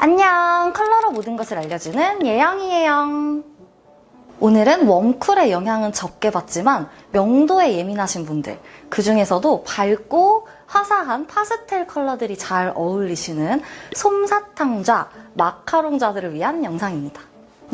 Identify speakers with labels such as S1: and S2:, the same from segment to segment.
S1: 안녕! 컬러로 모든 것을 알려주는 예영이에요. 오늘은 웜쿨의 영향은 적게 받지만 명도에 예민하신 분들, 그 중에서도 밝고 화사한 파스텔 컬러들이 잘 어울리시는 솜사탕좌, 마카롱좌들을 위한 영상입니다.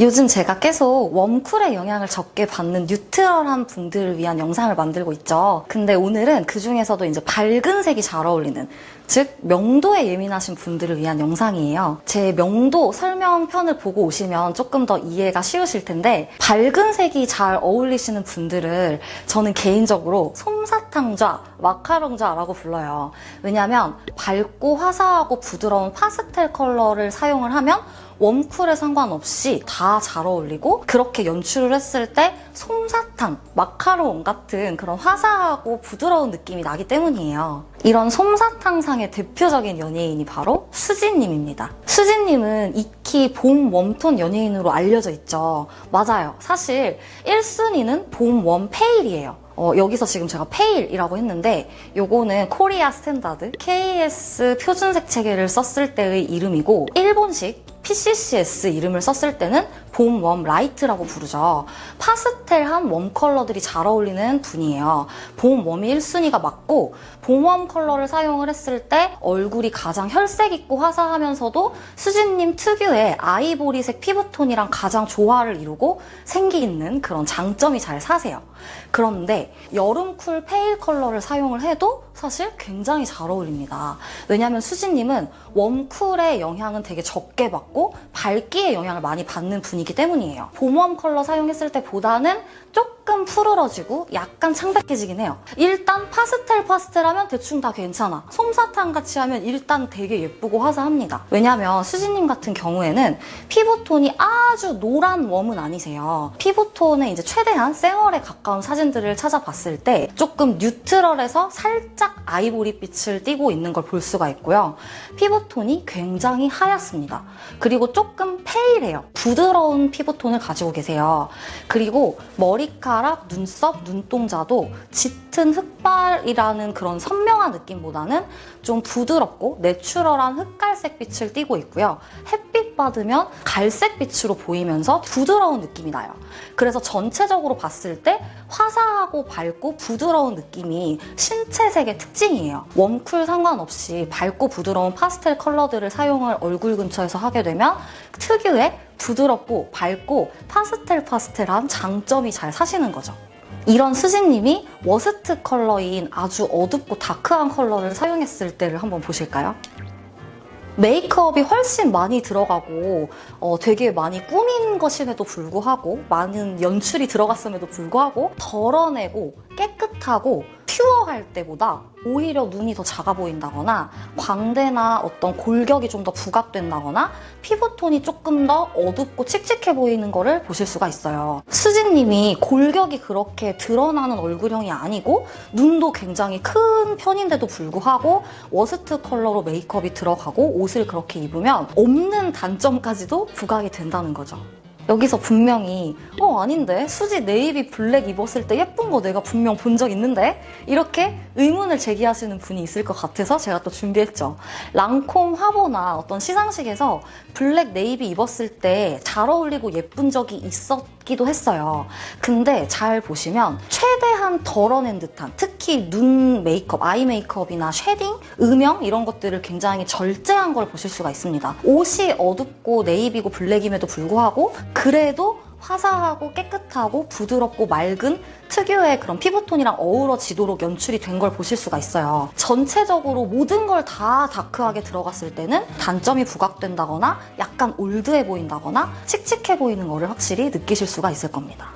S1: 요즘 제가 계속 웜쿨의 영향을 적게 받는 뉴트럴한 분들을 위한 영상을 만들고 있죠. 근데 오늘은 그 중에서도 이제 밝은 색이 잘 어울리는, 즉, 명도에 예민하신 분들을 위한 영상이에요. 제 명도 설명편을 보고 오시면 조금 더 이해가 쉬우실 텐데, 밝은 색이 잘 어울리시는 분들을 저는 개인적으로 솜사탕좌, 마카롱좌라고 불러요. 왜냐면 밝고 화사하고 부드러운 파스텔 컬러를 사용을 하면 웜쿨에 상관없이 다 잘 어울리고 그렇게 연출을 했을 때 솜사탕, 마카롱 같은 그런 화사하고 부드러운 느낌이 나기 때문이에요. 이런 솜사탕상의 대표적인 연예인이 바로 수지님입니다. 수지님은 익히 봄 웜톤 연예인으로 알려져 있죠. 맞아요. 사실 1순위는 봄 웜 페일이에요. 어, 여기서 지금 제가 페일이라고 했는데 요거는 코리아 스탠다드 KS 표준색 체계를 썼을 때의 이름이고 일본식 PCCS 이름을 썼을 때는 봄 웜 라이트라고 부르죠. 파스텔한 웜 컬러들이 잘 어울리는 분이에요. 봄 웜이 1순위가 맞고 봄 웜 컬러를 사용을 했을 때 얼굴이 가장 혈색 있고 화사하면서도 수진님 특유의 아이보리색 피부톤이랑 가장 조화를 이루고 생기 있는 그런 장점이 잘 사세요. 그런데 여름 쿨 페일 컬러를 사용을 해도 사실 굉장히 잘 어울립니다. 왜냐하면 수진님은 웜쿨의 영향은 되게 적게 받고 밝기의 영향을 많이 받는 분이기 때문이에요. 봄웜 컬러 사용했을 때보다는 조금 푸르러지고 약간 창백해지긴 해요. 일단 파스텔 파스텔 하면 대충 다 괜찮아. 솜사탕 같이 하면 일단 되게 예쁘고 화사합니다. 왜냐면 수지님 같은 경우에는 피부톤이 아주 노란 웜은 아니세요. 피부톤에 이제 최대한 쌩얼에 가까운 사진들을 찾아봤을 때 조금 뉴트럴에서 살짝 아이보리 빛을 띠고 있는 걸 볼 수가 있고요. 피부톤이 굉장히 하얗습니다. 그리고 조금 페일해요. 부드러운 피부톤을 가지고 계세요. 그리고 머리카락, 눈썹, 눈동자도 짙은 흑발이라는 그런 선명한 느낌보다는 좀 부드럽고 내추럴한 흑갈색 빛을 띠고 있고요. 햇빛 받으면 갈색 빛으로 보이면서 부드러운 느낌이 나요. 그래서 전체적으로 봤을 때 화사하고 밝고 부드러운 느낌이 신체색의 특징이에요. 웜쿨 상관없이 밝고 부드러운 파스텔 컬러들을 사용을 얼굴 근처에서 하게 되면 특유의 부드럽고 밝고 파스텔 파스텔한 장점이 잘 사시는 거죠. 이런 수진님이 워스트 컬러인 아주 어둡고 다크한 컬러를 사용했을 때를 한번 보실까요? 메이크업이 훨씬 많이 들어가고 어, 되게 많이 꾸민 것임에도 불구하고 많은 연출이 들어갔음에도 불구하고 덜어내고 깨끗하고 퓨어할 때보다 오히려 눈이 더 작아 보인다거나 광대나 어떤 골격이 좀 더 부각된다거나 피부톤이 조금 더 어둡고 칙칙해 보이는 거를 보실 수가 있어요. 수진님이 골격이 그렇게 드러나는 얼굴형이 아니고 눈도 굉장히 큰 편인데도 불구하고 워스트 컬러로 메이크업이 들어가고 옷을 그렇게 입으면 없는 단점까지도 부각이 된다는 거죠. 여기서 분명히 어 아닌데 수지 네이비 블랙 입었을 때 예 쁜거 내가 분명 본 적 있는데? 이렇게 의문을 제기하시는 분이 있을 것 같아서 제가 또 준비했죠. 랑콤 화보나 어떤 시상식에서 블랙 네이비 입었을 때 잘 어울리고 예쁜 적이 있었기도 했어요. 근데 잘 보시면 최대한 덜어낸 듯한 특히 눈 메이크업 아이 메이크업이나 쉐딩 음영 이런 것들을 굉장히 절제한 걸 보실 수가 있습니다. 옷이 어둡고 네이비고 블랙임에도 불구하고 그래도 화사하고 깨끗하고 부드럽고 맑은 특유의 그런 피부톤이랑 어우러지도록 연출이 된 걸 보실 수가 있어요. 전체적으로 모든 걸 다 다크하게 들어갔을 때는 단점이 부각된다거나 약간 올드해 보인다거나 칙칙해 보이는 거를 확실히 느끼실 수가 있을 겁니다.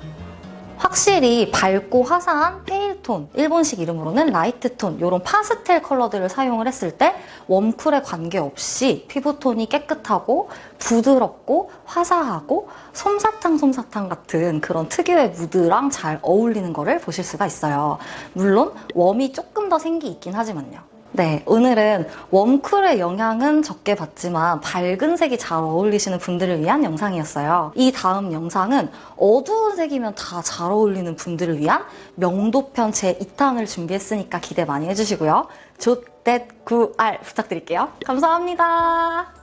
S1: 확실히 밝고 화사한 페일톤, 일본식 이름으로는 라이트톤, 이런 파스텔 컬러들을 사용을 했을 때 웜쿨에 관계없이 피부톤이 깨끗하고 부드럽고 화사하고 솜사탕 솜사탕 같은 그런 특유의 무드랑 잘 어울리는 거를 보실 수가 있어요. 물론 웜이 조금 더 생기 있긴 하지만요. 네, 오늘은 웜쿨의 영향은 적게 받지만 밝은 색이 잘 어울리시는 분들을 위한 영상이었어요. 이 다음 영상은 어두운 색이면 다 잘 어울리는 분들을 위한 명도편 제 2탄을 준비했으니까 기대 많이 해주시고요. 조댓 구알 부탁드릴게요. 감사합니다.